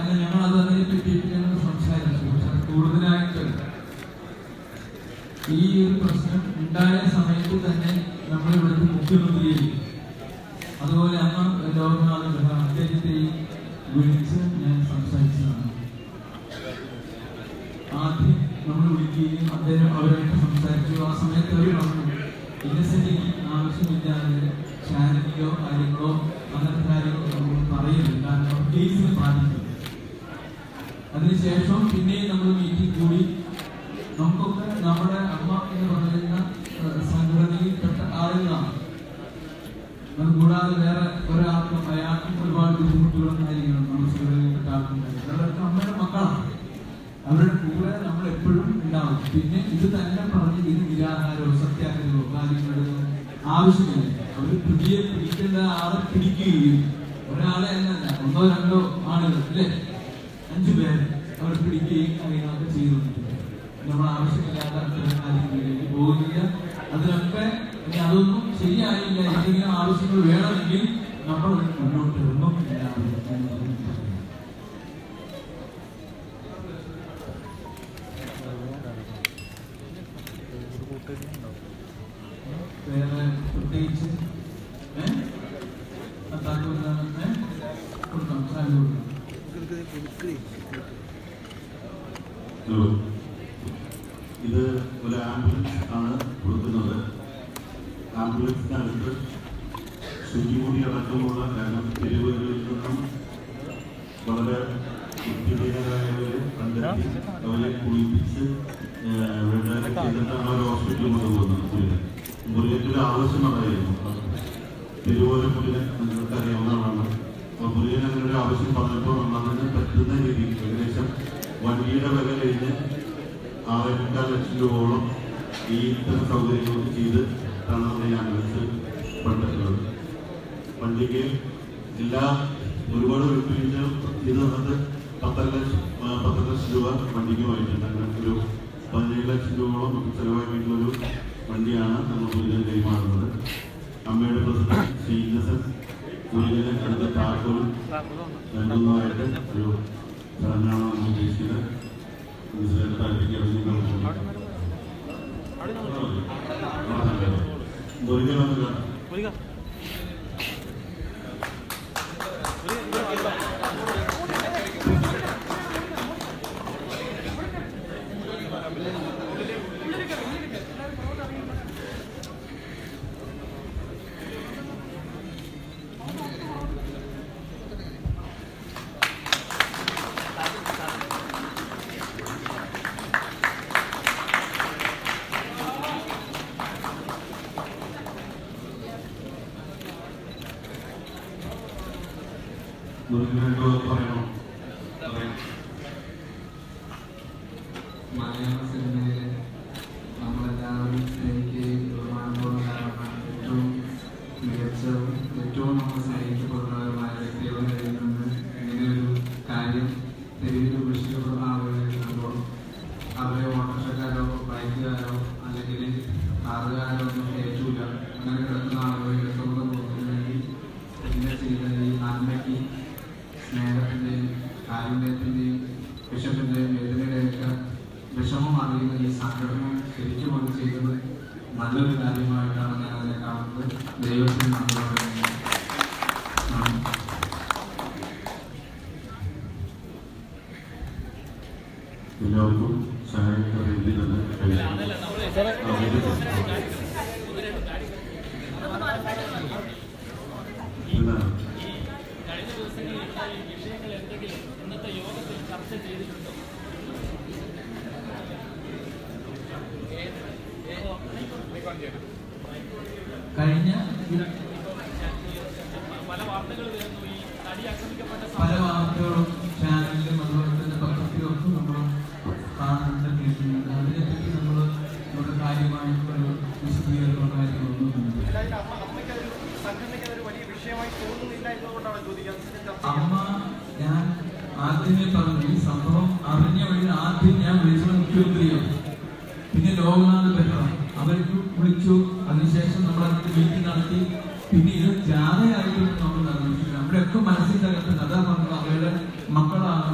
അല്ല ഞങ്ങൾ അത് അതിനെ പറ്റിയിട്ട് ഞങ്ങൾ സംസാരിച്ചു കൂടുതലായിട്ട് ഈ ഒരു പ്രശ്നം ഉണ്ടായ സമയത്ത് തന്നെ നമ്മൾ ഇവിടുത്തെ മുഖ്യമന്ത്രിയെയും അതുപോലെ അന്ന് ലോകനാഥ് അദ്ദേഹത്തെയും വിളിച്ച് ഞാൻ സംസാരിച്ചതാണ് ആദ്യം നമ്മൾ വിളിക്കുകയും അദ്ദേഹം അവരായിട്ട് സംസാരിച്ചു ആ സമയത്ത് അവർ പറഞ്ഞു ഇന്നസെന്റിന് ആവശ്യമില്ലാതെ ചാനലിലോ കാര്യങ്ങളോ അങ്ങനത്തെ കാര്യങ്ങളോ നമ്മൾ പറയരുത് കാരണം കേസിനെ ബാധിക്കും അതിനുശേഷം പിന്നെയും നമ്മൾ മീറ്റിംഗ് കൂടി. നമുക്കൊക്കെ നമ്മുടെ അമ്മ എന്ന് പറയുന്ന സംഘടനയിൽ സംഘടനയിൽപ്പെട്ട ആളുകളാണ്. അത് കൂടാതെ വേറെ ഒരാൾക്കും അയാൾക്കും ഒരുപാട് ബുദ്ധിമുട്ടുകളും കാര്യങ്ങളും നമ്മൾ സംഘടനയിൽപ്പെട്ട ആൾക്കുണ്ടായി അവരൊക്കെ അമ്മയുടെ മക്കളാണ്. അവരുടെ കൂടെ നമ്മൾ എപ്പോഴും ഉണ്ടാവും. പിന്നെ ഇത് തന്നെ പറഞ്ഞ് ഇത് നിരാഹാരവും സത്യാഗ്രഹവും കാര്യങ്ങളോ ആവശ്യമില്ല അവർ പുതിയ പിടിക്കേണ്ട ആളെ പിടിക്കുകയും ഒരാളെ എന്നല്ല ഒന്നോ രണ്ടോ ആളുകൾ അല്ലേ അഞ്ചു പേര് അവർ പിടിക്കുകയും ചെയ്തിട്ടുണ്ട് നമ്മൾ ആവശ്യമില്ലാത്ത കാര്യങ്ങളിലേക്ക് പോകുന്നില്ല. അതിനൊക്കെ ഇനി അതൊന്നും ശരിയായില്ല. എന്തെങ്കിലും ആവശ്യങ്ങൾ വേണമെങ്കിൽ നമ്മൾ മുന്നോട്ട് ഒന്നും എല്ലാവരും ഒരു ആംബുലൻസ് ആണ് കൊടുക്കുന്നത്. ആംബുലൻസിനകത്ത് ശുചിമുടി അടക്കമുള്ള കാരണം തെരുവുകളിൽ നിന്നും വളരെ ബുദ്ധിഹീനരായവരെ കണ്ടെത്തി അവരെ കുളിപ്പിച്ച് ഏഹ്, വേണ്ട ചെയ്തിട്ടാണ് അവർ ഹോസ്പിറ്റലിൽ കൊണ്ടുപോകുന്നത് മുറിയത്തിന്റെ ആവശ്യം അതായിരുന്നു തിരുവോര മുരുകൻ നിങ്ങൾക്ക് അറിയാവുന്നതാണ് അപ്പോൾ മുറിയൻ അങ്ങനെ ആവശ്യം പറഞ്ഞപ്പോൾ നമ്മൾ അതിന് പറ്റുന്ന രീതിയിൽ ഏകദേശം വണ്ടിയുടെ വില കഴിഞ്ഞ് ആറേക്കാൽ ലക്ഷം രൂപയോളം ഈ ഇത്തരം സൗകര്യങ്ങളൊക്കെ ചെയ്തിട്ടാണ് നമ്മൾ ഈ ആംബുലൻസ് പണ്ടിക്ക് എല്ലാ ഒരുപാട് വിട്ടുവീഴ്ച ചെയ്ത് തന്നിട്ട് പത്തര ലക്ഷം പത്തര ലക്ഷം രൂപ വണ്ടിക്ക് വാങ്ങിയിട്ടുണ്ട്. അങ്ങനെ ഒരു പതിനേഴ് ലക്ഷം രൂപയോളം നമുക്ക് ചെലവാക്കിയിട്ടുള്ള ഒരു വണ്ടിയാണ് നമ്മൾ മുരുകൻ കൈമാറുന്നത്. അമ്മയുടെ പ്രസിഡന്റ് ശ്രീ ഇന്നസെന്റ് അടുത്ത താക്കോൽ നൽകുന്നതായിട്ട് ഒരു ചടങ്ങാണ് നമ്മൾ ഉദ്ദേശിക്കുന്നത്. ഇന്നസെന്റ് താഴേക്ക് ഇറങ്ങി നമുക്ക് മുരുകൻ No, no. വിഷമം അറിയുന്ന ഈ സംഘടന ശരിക്കും അത് ചെയ്യുന്നത് നല്ലൊരു കാര്യമായിട്ടാണ് ഞാൻ അതിനെ കാണുന്നത്. ദൈവത്തിന് നന്ദി പറയുന്നു നന്ദി. എല്ലാവർക്കും സഹായിക്കാൻ വേണ്ടി തന്നെ എന്താണ് കഴിഞ്ഞ പല വാർത്തകളും ചാനലിലും അതുപോലെ തന്നെ പത്രത്തിലും ഒക്കെ നമ്മൾ കാണുന്നുണ്ട് കേൾക്കുന്നുണ്ട് അതിനെപ്പറ്റി നമ്മൾ നമ്മുടെ കാര്യമായിട്ടുള്ള വിശദീകരണമോ കാര്യങ്ങളൊന്നും അതായത് അമ്മ അമ്മയ്ക്ക് അതൊരു സംഘടനയ്ക്ക് അതൊരു വലിയ വിഷയമായി തോന്നുന്നില്ല എന്നുകൊണ്ടാണ് ചോദിക്കുന്നത് ചർച്ച അമ്മ ഞാൻ ആദ്യമേ പറഞ്ഞു ഈ സംഭവം അറിഞ്ഞ വഴി ആദ്യം ഞാൻ വിളിച്ചത് മുഖ്യമന്ത്രിയാണ് പിന്നെ ലോകനാഥ് ബെഹ്റ അവർക്ക് വിളിച്ചു അതിനുശേഷം നമ്മൾ അതിന്റെ മീറ്റിംഗ് നടത്തി പിന്നെ ഇത് ജാഥയായിട്ടും നമ്മൾ നടന്നിട്ടില്ല നമ്മുടെയൊക്കെ മനസ്സിന്റെ അകത്ത് അതാ പറഞ്ഞത് അവരുടെ മക്കളാണ്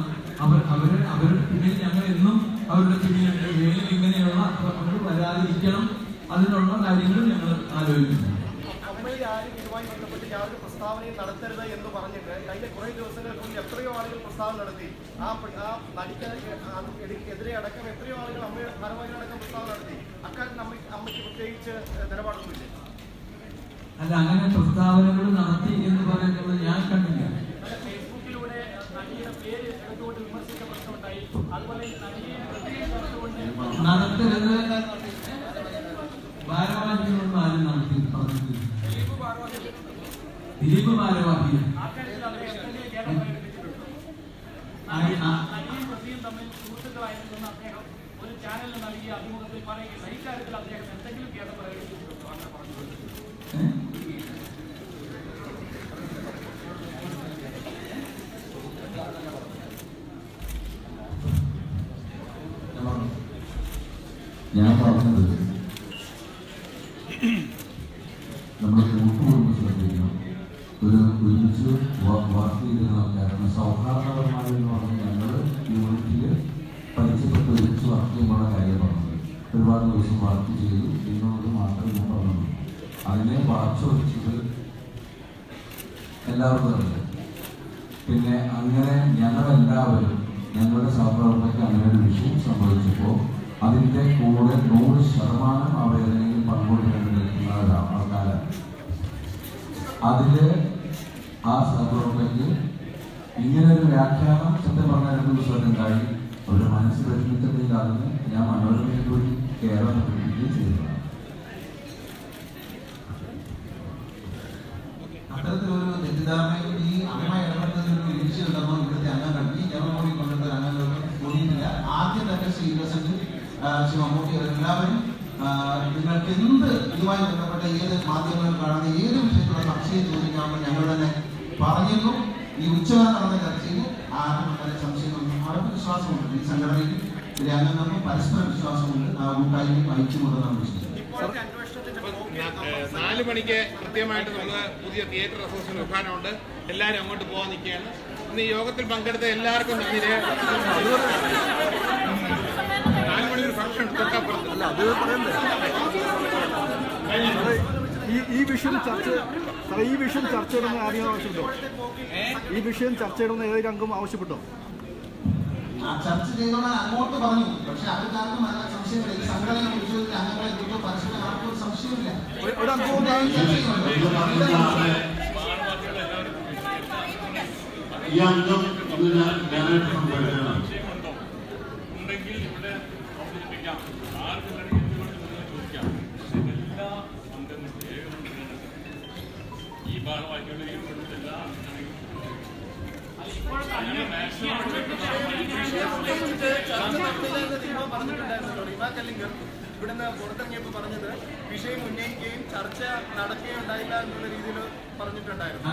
അവരുടെ പിന്നിലുണ്ട് മേലിൽ ഇങ്ങനെയുള്ള അക്രമങ്ങൾ വരാതിരിക്കണം അതിനുള്ള കാര്യങ്ങൾ ഞങ്ങൾ ആലോചിക്കുന്നു അമ്മയുടെ ആരും ഇതുമായി ബന്ധപ്പെട്ട് യാതൊരു പ്രസ്താവനയും നടത്തരുത് എന്ന് പറഞ്ഞിട്ട് കഴിഞ്ഞ കുറേ ദിവസങ്ങൾക്ക് മുമ്പ് എത്രയോ ആളുകൾ പ്രസ്താവന നടത്തി. ആ ആ നടിക്ക് എതിരെ അടക്കം എത്രയോ ആളുകൾ അമ്മയുടെ ഭാരവാഹികളടക്കം പ്രസ്താവന നടത്തി. അക്കാര്യത്തിൽ അമ്മ അമ്മയ്ക്ക് പ്രത്യേകിച്ച് നിലപാടൊന്നുമില്ല. അല്ല അങ്ങനെ പ്രസ്താവനകൾ നടത്തി എന്ന് പറയുന്നത് ഞാൻ കണ്ടില്ല ഫേസ്ബുക്കിലൂടെ നടിയുടെ പേര് എടുത്തുകൊണ്ട് വിമർശിച്ച പ്രശ്നമുണ്ടായി അതുപോലെ നടിയെ പ്രത്യേകിച്ചുകൊണ്ട് നടത്തരുത് ഭാരവാഹികളൊന്നും ആരും നടത്തി പറഞ്ഞിട്ടില്ല ദിലീപ് ഭാരവാഹി അക്കാര്യത്തിൽ അദ്ദേഹം എന്തെങ്കിലും ഖേദം പ്രകടിപ്പിച്ചിട്ടുണ്ടോ ആയി- ആ- നടിയും പ്രതിയും തമ്മിൽ സുഹൃത്തുക്കളായിരുന്നെന്ന് അദ്ദേഹം ഒരു ചാനലിൽ നൽകിയ അഭിമുഖത്തിൽ പറയുകയും ഇക്കാര്യത്തിൽ അദ്ദേഹം എന്തെങ്കിലും ഖേദം പ്രകടിപ്പിച്ചിട്ടുണ്ടോ അങ്ങനെ പറഞ്ഞു ഏ? ഞാൻ പറഞ്ഞത് നമ്മുടെ കൂട്ടുകുടുംബം ശ്രദ്ധിക്കണം ഒരു ഒരുമിച്ച് വർക്ക് ചെയ്തിരുന്ന ആൾക്കാരാണ് സൗഹാർദ്ദപരമായി എന്ന് പറഞ്ഞ് ഞങ്ങൾ യൂണിറ്റിൽ പരിചയപ്പെട്ട് ഒരുമിച്ച് വർക്ക് ചെയ്യുമ്പോഴുള്ള കാര്യം പറഞ്ഞത് ഒരുപാട് ദിവസം വർക്ക് ചെയ്തു എന്നുള്ളത് മാത്രമേ ഞാൻ പറഞ്ഞുള്ളൂ അതിനെ വളച്ചൊടിച്ചത് എല്ലാവർക്കും അറിയാം. പിന്നെ അങ്ങനെ ഞങ്ങളെല്ലാവരും ഞങ്ങളുടെ സഹപ്രവർത്തകർക്ക് അങ്ങനെ ഒരു വിഷയം സംഭവിച്ചപ്പോൾ അതിന്റെ കൂടെ നൂറ് ശതമാനം അവരേതെങ്കിലും പങ്കുകൊടുക്കേണ്ടി ഒരാ- ആൾക്കാരാണ്. അതിൽ ആ സഹപ്രവർത്തകർക്ക് ഇങ്ങനെ ഒരു വ്യാഖ്യാനം സത്യം പറഞ്ഞ രണ്ട് ദിവസമായിട്ടുണ്ടായി അവരുടെ മനസ്സ് വിഷമിച്ചതിൽ അതിന് ഞാൻ മനോരമയിൽ പോയി കേരളം പഠിപ്പിക്കുകയും ചെയ്തതാണ് ഒരു തെറ്റിദ്ധാരണയിൽ ഈ അമ്മ ഇടപെട്ടതിൽ ഒരു വീഴ്ചയുണ്ടെന്നോ ഇവിടുത്തെ അംഗങ്ങൾ ഈ ജനറൽ ബോഡി കൊണ്ടുവന്ന അംഗങ്ങൾക്ക് തോന്നിയിട്ടില്ല ആദ്യം തന്നെ ശ്രീ ഇന്നസെന്റ് മമ്മൂട്ടി എല്ലാവരും നിങ്ങൾക്ക് എന്ത് ഇതുമായി ബന്ധപ്പെട്ട ഏത് മാധ്യമങ്ങൾ കാണുന്ന ഏത് വിഷയത്തിലുള്ള സംശയം ചോദിക്കാമെന്ന് ഞങ്ങൾ തന്നെ പറഞ്ഞിരുന്നു. ഈ ഉച്ചവരെ നടന്ന ചർച്ചയിൽ ആരും വളരെ സംശയമൊന്നും വിശ്വാസമുണ്ട്. ഈ സംഘടനയിൽ ഇതിലെ അംഗങ്ങൾക്ക് പരസ്പര വിശ്വാസമുണ്ട്. കൂട്ടായ്മയും ഐക്യമുണ്ടെന്നാണ് വിശ്വസിക്കുന്നത്. നാല് മണിക്ക് കൃത്യമായിട്ട് നമ്മൾ പുതിയ തിയേറ്റർ അസോസിയേഷൻ ഉദ്ഘാടനമുണ്ട്. എല്ലാവരും അങ്ങോട്ട് പോകാൻ നിൽക്കുകയാണ്. ഇന്ന് ഈ യോഗത്തിൽ പങ്കെടുത്ത എല്ലാവർക്കും നന്ദി. രേഖപ്പെടുത്തുന്നു. നാല് മണി ഒരു ഫംഗ്ഷൻ തൊട്ടപ്പുറത്ത്. ഈ ഈ വിഷയം ചർച്ച സാറേ ഈ വിഷയം ചർച്ച ചെയ്യണമെന്ന് ആരെങ്കിലും ആവശ്യപ്പെട്ടോ ഈ വിഷയം ചർച്ച ചെയ്യണമെന്ന് ഏതൊരു അംഗം ആവശ്യപ്പെട്ടോ? ചർച്ച ചെയ്തോളാൻ അങ്ങോട്ട് പറഞ്ഞു. പക്ഷെ അവർക്കാർക്കും സംശയമില്ല. ഈ സംഘടനയെ അംഗങ്ങളെ പരസ്പരം ഒരു അംഗവും ഈ അംഗം ഉണ്ടെങ്കിൽ ഇവിടെ അവതരിപ്പിക്കാം ആർക്ക് ചോദിക്കാം എല്ലാ അംഗങ്ങളും ഈ ഈ കൊടുത്ത എല്ലാ അംഗങ്ങളെയും ഇവിടുന്ന് പുറത്തിറങ്ങിയപ്പോൾ പറഞ്ഞത് വിഷയം ഉന്നയിക്കുകയും ചർച്ച നടക്കുകയും ഉണ്ടായില്ല എന്നുള്ള രീതിയിൽ പറഞ്ഞിട്ടുണ്ടായിരുന്നു.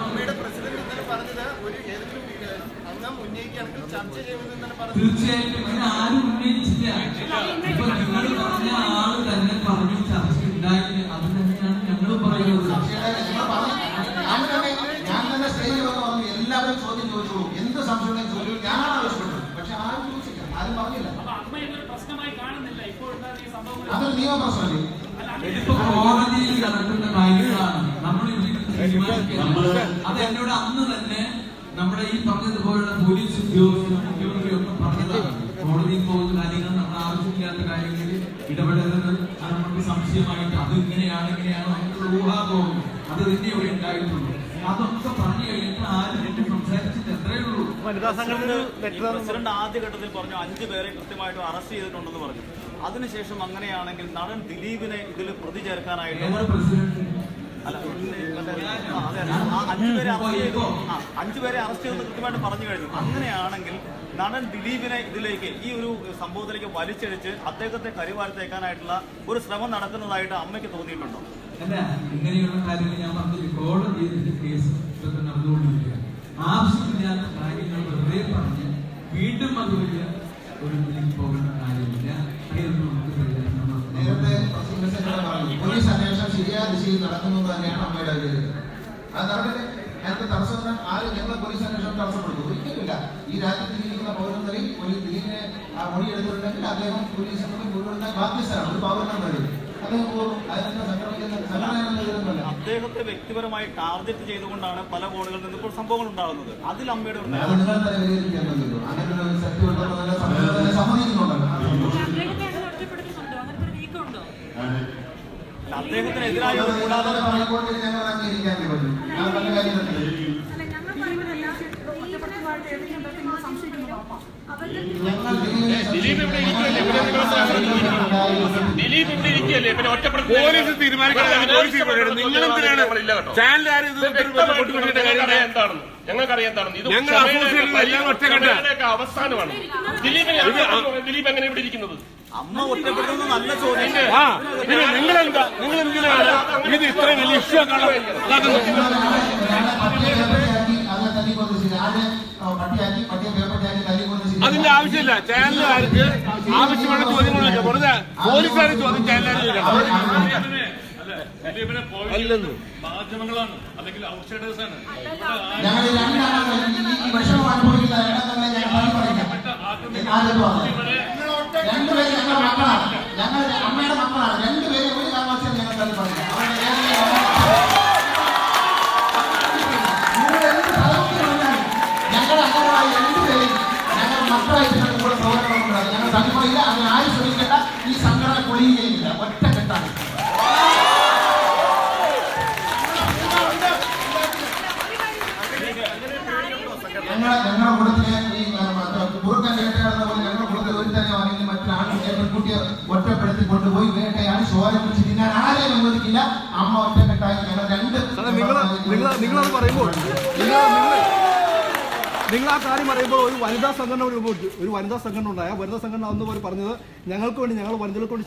അമ്മയുടെ പ്രസിഡന്റ് ഇന്നലെ പറഞ്ഞത് ഒരു ഏതെങ്കിലും അംഗം ഉന്നയിക്കുകയാണെങ്കിൽ ചർച്ച ചെയ്യുമെന്ന് ഇന്നലെ പറഞ്ഞു തീർച്ചയായിട്ടും അങ്ങനെ ആരും ഉന്നയിച്ചില്ല ഇപ്പൊ നിങ്ങൾ പറഞ്ഞ ആൾ തന്നെ പറഞ്ഞു ചർച്ച ഉണ്ടായില്ല അത് തന്നെയാണ് ഞങ്ങൾ പറയുന്നത് ഞാൻ തന്നെ ഞാൻ തന്നെ സ്റ്റേജിൽ വന്ന് പറഞ്ഞു എല്ലാവരും ചോദ്യം ചോദിച്ചോളൂ എന്ത് സംശയം ഉണ്ടെങ്കിലും ചോദിച്ചു ഞാനാണ് ആവശ്യപ്പെട്ടത് പക്ഷെ ആരും ചോദിച്ചില്ല ആരും പറഞ്ഞില്ല അപ്പൊ അമ്മ ഇതൊരു പ്രശ്നമായി കാണുന്നില്ല ഇപ്പോൾ ഉണ്ടാകുന്ന ഈ സംഭവം അതൊരു നിയമപ്രശ്നമല്ലേ കോടതിയിൽ നടക്കുന്ന കാര്യങ്ങളാണ്. നമ്മൾ അത് എന്നോട് അന്ന് തന്നെ നമ്മുടെ ഈ പറഞ്ഞതുപോലുള്ള പോലീസ് ഉദ്യോഗസ്ഥരും മുഖ്യമന്ത്രിയും ഒക്കെ പറഞ്ഞതാണ്. കോടതിയിൽ പോകുന്ന കാര്യങ്ങൾ നമ്മൾ ആവശ്യമില്ലാത്ത കാര്യങ്ങളിൽ ഇടപെടരുത്. അത് നമുക്ക് സംശയമായിട്ട് അത് ഇങ്ങനെയാണ് ഇങ്ങനെയാണോ അതിനുള്ള ഊഹാപോഹം അത് തന്നെ ഇവിടെ ഉണ്ടായിട്ടുള്ളൂ അതൊക്കെ പറഞ്ഞു കഴിഞ്ഞിട്ട് ആരും എന്നെ സംസാരിച്ചിട്ട് എത്രയേ ഉള്ളൂ. പ്രസിഡന്റ് ആദ്യഘട്ടത്തിൽ പറഞ്ഞു അഞ്ചു പേരെ കൃത്യമായിട്ട് അറസ്റ്റ് ചെയ്തിട്ടുണ്ടെന്ന് പറഞ്ഞു. അതിനുശേഷം അങ്ങനെയാണെങ്കിൽ നടൻ ദിലീപിനെ ഇതിൽ പ്രതി ചേർക്കാനായിട്ട് അല്ല അഞ്ചുപേരെ അറസ്റ്റ് ചെയ്തു. അഞ്ചുപേരെ അറസ്റ്റ് ചെയ്തെന്ന് കൃത്യമായിട്ട് പറഞ്ഞു കഴിഞ്ഞു. അങ്ങനെയാണെങ്കിൽ നടൻ ദിലീപിനെ ഇതിലേക്ക് ഈ ഒരു സംഭവത്തിലേക്ക് വലിച്ചടിച്ച് അദ്ദേഹത്തെ കരിവാരത്തേക്കാനായിട്ടുള്ള ഒരു ശ്രമം നടക്കുന്നതായിട്ട് അമ്മയ്ക്ക് തോന്നിയിട്ടുണ്ടോ? അല്ല ഇങ്ങനെയുള്ള കാര്യങ്ങൾ ഞാൻ പറഞ്ഞില്ല? കോടതി കേസ് നടന്നുകൊണ്ടിരിക്കുക ആവശ്യമില്ലാത്ത കാര്യങ്ങൾ വെറുതെ പറഞ്ഞ് വീണ്ടും അത് വലിയ ഒരു ഇതിലേക്ക് പോകേണ്ട കാര്യമില്ല. നേരത്തെ പോലീസ് അന്വേഷണം ശരിയായ ദിശയിൽ നടക്കുന്നു തന്നെയാണ് അമ്മയുടെ വിലയിരുത്തൽ അത് നടക്കട്ടെ അതിന്റെ തടസ്സം പോലീസ് അന്വേഷണം തടസ്സപ്പെടുത്തും? ഒരിക്കലുമില്ല. ഈ രാജ്യത്ത് ജീവിക്കുന്ന പൗരന്മാരിൽ ഒരു ദിലീപിനെ ആ മൊഴി എടുത്തിട്ടുണ്ടെങ്കിൽ അദ്ദേഹം പോലീസിനോട് മുഴുവൻ ബാധ്യസ്ഥനാണ് ഒരു പൗരനെന്ന അദ്ദേഹത്തെ വ്യക്തിപരമായി ടാർഗറ്റ് ചെയ്തുകൊണ്ടാണ് പല കോണുകളിൽ നിന്ന് ഇപ്പോൾ സംഭവങ്ങൾ ഉണ്ടാകുന്നത്. അതിൽ അമ്മയുടെ ഒരു അത് നിങ്ങൾ തന്നെ വിലയിരുത്തിയാൽ മതിയല്ലോ അങ്ങനെ ഒരു സത്യം ഉണ്ടെന്ന് തന്നെ സംഘടന തന്നെ സമ്മതിക്കുന്നുണ്ടല്ലോ അദ്ദേഹത്തിനെതിരായ ഒരു ഗൂഢാലോചന ഹൈക്കോടതിയിൽ ഞങ്ങൾ അംഗീകരിക്കാൻ പറ്റും ഞാൻ നല്ല കാര്യം തന്നെ ദിലീപ് ഇവിടെ ദിലീപ് ഇവിടെ ഇരിക്കുകയല്ലേ പിന്നെ ഒറ്റപ്പെടുത്തി പോലീസ് തീരുമാനിക്കണം ചാനലുകാർ ഇത് എന്താണെന്ന് ഞങ്ങൾക്കറിയാം എന്താണെന്ന്. ഇത് അവസാനമാണ്. ദിലീപ് എങ്ങനെ ഇവിടെ ഇരിക്കുന്നത്? അമ്മ ഒറ്റപ്പെടുന്നത് നല്ല ചോദ്യം. പിന്നെ നിങ്ങളെന്താ? നിങ്ങൾ എന്തിനാണ് ഇത് ഇത്രയും വലിയ ഇഷ്യൂ ആക്കാനുള്ള അതിന്റെ ആവശ്യമില്ല. ചാനലുകാർക്ക് ആവശ്യമുള്ള ചോദ്യങ്ങളില്ല വെറുതെ പോലീസുകാർ ചോദ്യം ചാനലുകാർ അല്ലെന്ന്. മാധ്യമങ്ങളാണ് അല്ലെങ്കിൽ ഔട്ട്സൈഡേഴ്സ് ആണ് ഞങ്ങൾ അമ്മയുടെ മക്കളാണ്. രണ്ടുപേരും ഒരു കാരണവശാലും ഞങ്ങൾ മക്കളായിട്ട് പ്രവർത്തനം ഉണ്ടാകും ഞങ്ങൾ തള്ളി അങ്ങനെ ആരും ശ്രമിക്കേണ്ട ഈ സംഘടന പൊളിയുകയില്ല ഒറ്റ കെട്ടാണ് ഞങ്ങളെ ഞങ്ങളുടെ കൂട്ടത്തിലെ ഈ കുറുക്കൻ വേട്ടയാടുന്ന പോലെ ഞങ്ങളുടെ കൂട്ടത്തിൽ ഒരു തന്നെ ആണെങ്കിലും മറ്റൊരാൺകുട്ടിയെ പെൺകുട്ടിയെ ഒറ്റപ്പെടുത്തി കൊണ്ടുപോയി വേട്ടയാടി ചോരം കുറിച്ച് ആരെയും അനുവദിക്കില്ല അമ്മ ഒറ്റക്കെട്ടായി ഞങ്ങൾ രണ്ട് നിങ്ങൾ നിങ്ങൾ പറയുമ്പോൾ നിങ്ങൾ ആ കാര്യം പറയുമ്പോൾ ഒരു വനിതാ സംഘടന ഒരു ഒരു വനിതാ സംഘടന ഉണ്ടായ വനിതാ സംഘടന അന്ന് പോലെ പറഞ്ഞത് ഞങ്ങൾക്ക് വേണ്ടി ഞങ്ങൾ വനിതകൾക്ക് വേണ്ടി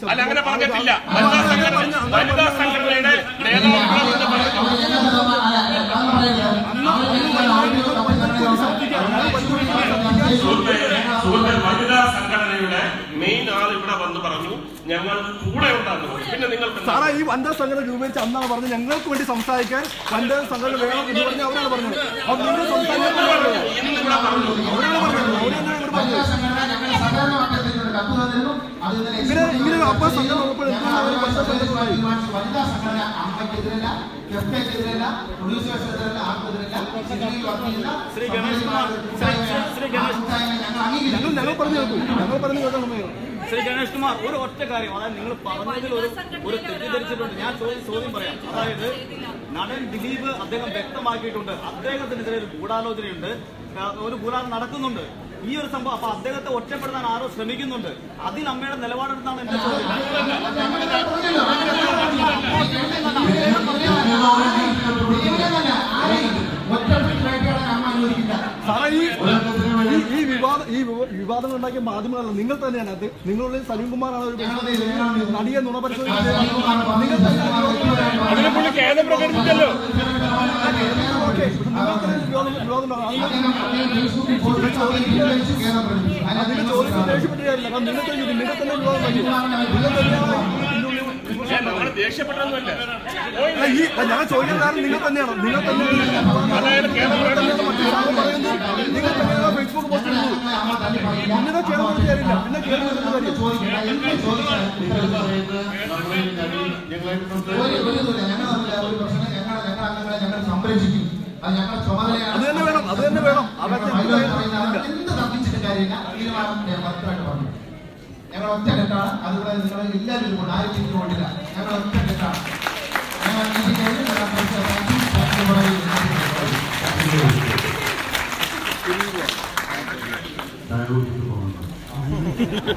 സാറേ ഈ വനിതാ സംഘടന രൂപീകരിച്ച അന്നാണ് പറഞ്ഞത്. ഞങ്ങൾക്ക് വേണ്ടി സംസാരിക്കാൻ വനിതാ സംഘടന വേണം എന്ന് പറഞ്ഞ അവരാണ് പറഞ്ഞത്. അപ്പൊ നിങ്ങൾ സംസാരിക്കാൻ അവരാണ് പറഞ്ഞത്. അവരാണ് ഇങ്ങനെ അപ്പ സംഘം വനിതാ സംഘടന അമ്മയ്ക്കെതിരല്ല പ്രൊഡ്യൂസേഴ്സിനെതിരല്ല ആർക്കെതിരല്ല ശ്രീ ഗണേഷ് ഞങ്ങൾ പറഞ്ഞു കേൾക്കും. ഞങ്ങൾ പറഞ്ഞു കേൾക്കാൻ സമയം ശ്രീ ഗണേഷ് കുമാർ ഒരു ഒറ്റ കാര്യം അതായത് നിങ്ങൾ പറഞ്ഞതിൽ ഒരു ഒരു തെറ്റിദ്ധരിച്ചിട്ടുണ്ട്. ഞാൻ ചോദ്യം ചോദ്യം പറയാം. അതായത് നടൻ ദിലീപ് അദ്ദേഹം വ്യക്തമാക്കിയിട്ടുണ്ട്. അദ്ദേഹത്തിനെതിരെ ഒരു ഗൂഢാലോചനയുണ്ട്. ഒരു ഗൂഢാലോചന നടക്കുന്നുണ്ട്. ഈ ഒരു സംഭവം അപ്പൊ അദ്ദേഹത്തെ ഒറ്റപ്പെടുത്താൻ ആരോ ശ്രമിക്കുന്നുണ്ട്. അതിൽ അമ്മയുടെ നിലപാടെടുത്താണ് എന്റെ ചോദ്യം? സാറേ ഈ ഈ- ഈ വിവാദം വിവാദങ്ങൾ ഉണ്ടാക്കിയ മാധ്യമങ്ങളല്ല നിങ്ങൾ തന്നെയാണ് അത്. നിങ്ങളുടെ സലീം കുമാറാണ് ഒരു നടിയെ നുണ അതിനെ ചോദിക്കാൻ കാരണം നിങ്ങൾ തന്നെ നിങ്ങൾ തന്നെ വിവാദം നിങ്ങൾ തന്നെയാണ്. ഈ ഞാൻ ചോദിക്കുന്ന കാരണം നിങ്ങൾ തന്നെയാണ്. നിങ്ങൾ തന്നെയാണ്. നിങ്ങൾ തന്നെയാണ്. പറയുന്നത് ഫേസ്ബുക്ക് പിന്നെ കേരളം കാര്യമില്ല പിന്നെ കേരളം കാര്യം സംരക്ഷിക്കും അത് ഞങ്ങളുടെ ചുമതലയാണ് അത് തന്നെ വേണം അത് തന്നെ വേണം. എന്ത് തർക്കിച്ചിട്ട് കാര്യമില്ല. തീരുമാനം ഞാൻ ഭക്തമായിട്ട് പറഞ്ഞു. ഞങ്ങൾ ഒറ്റ കെട്ടാണ് അതുകൂടെ നിങ്ങൾ എല്ലാവരും ഇതുകൊണ്ട് ആരും തിരിഞ്ഞു കൊണ്ടില്ല ഞങ്ങൾ ഒറ്റ കെട്ടാണ് ഞങ്ങൾ ഇതിന്റെ ഒരു ഡയലോഗിക്ക് പോകുന്നു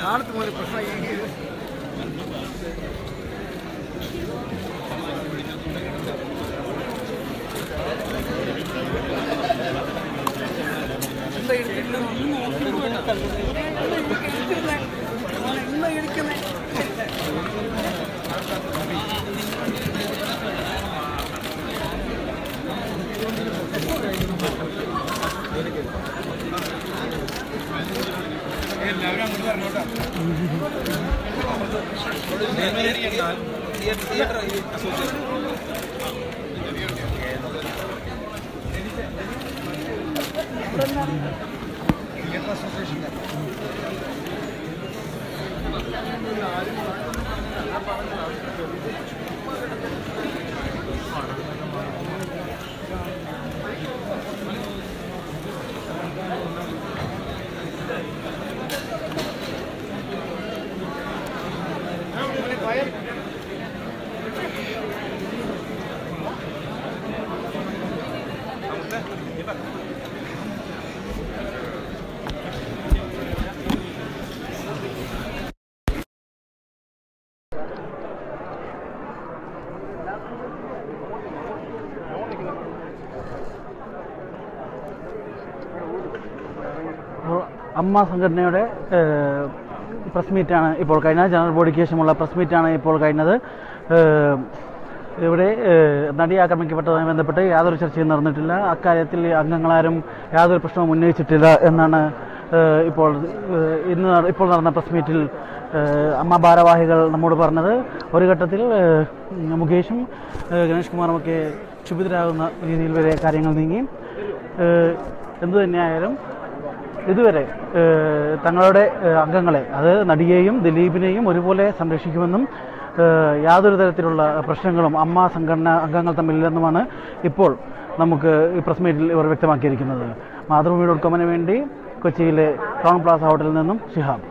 നാളത്തെ പോലെ പ്രശ്നം എടുക്കുന്നത് അപ്പോൾ അമ്മ സംഘടനയുടെ പ്രസ് മീറ്റാണ് ഇപ്പോൾ കഴിഞ്ഞത്. ജനറൽ ബോഡിക്ക് ശേഷമുള്ള പ്രസ് മീറ്റാണ് ഇപ്പോൾ കഴിഞ്ഞത്. ഇവിടെ നടി ആക്രമിക്കപ്പെട്ടതുമായി ബന്ധപ്പെട്ട് യാതൊരു ചർച്ചയും നടന്നിട്ടില്ല. അക്കാര്യത്തിൽ അംഗങ്ങളാരും യാതൊരു പ്രശ്നവും ഉന്നയിച്ചിട്ടില്ല എന്നാണ് ഇപ്പോൾ ഇന്ന് ഇപ്പോൾ നടന്ന പ്രസ് മീറ്റിൽ അമ്മ ഭാരവാഹികൾ നമ്മോട് പറഞ്ഞത്. ഒരു ഘട്ടത്തിൽ മുകേഷും ഗണേഷ് കുമാറുമൊക്കെ ക്ഷുഭിതരാകുന്ന രീതിയിൽ വരെ കാര്യങ്ങൾ നീങ്ങി. എന്തു തന്നെയായാലും ഇതുവരെ തങ്ങളുടെ അംഗങ്ങളെ അത് നടിയെയും ദിലീപിനെയും ഒരുപോലെ സംരക്ഷിക്കുമെന്നും യാതൊരു തരത്തിലുള്ള പ്രശ്നങ്ങളും അമ്മ സംഘടന അംഗങ്ങൾ തമ്മിലില്ലെന്നുമാണ് ഇപ്പോൾ നമുക്ക് ഈ പ്രസ് മീറ്റിൽ ഇവർ വ്യക്തമാക്കിയിരിക്കുന്നത്. മാതൃഭൂമി ഡോട്ട് കോമിന് വേണ്ടി കൊച്ചിയിലെ ടൗൺ പ്ലാസ ഹോട്ടലിൽ നിന്നും ഷിഹാബ്.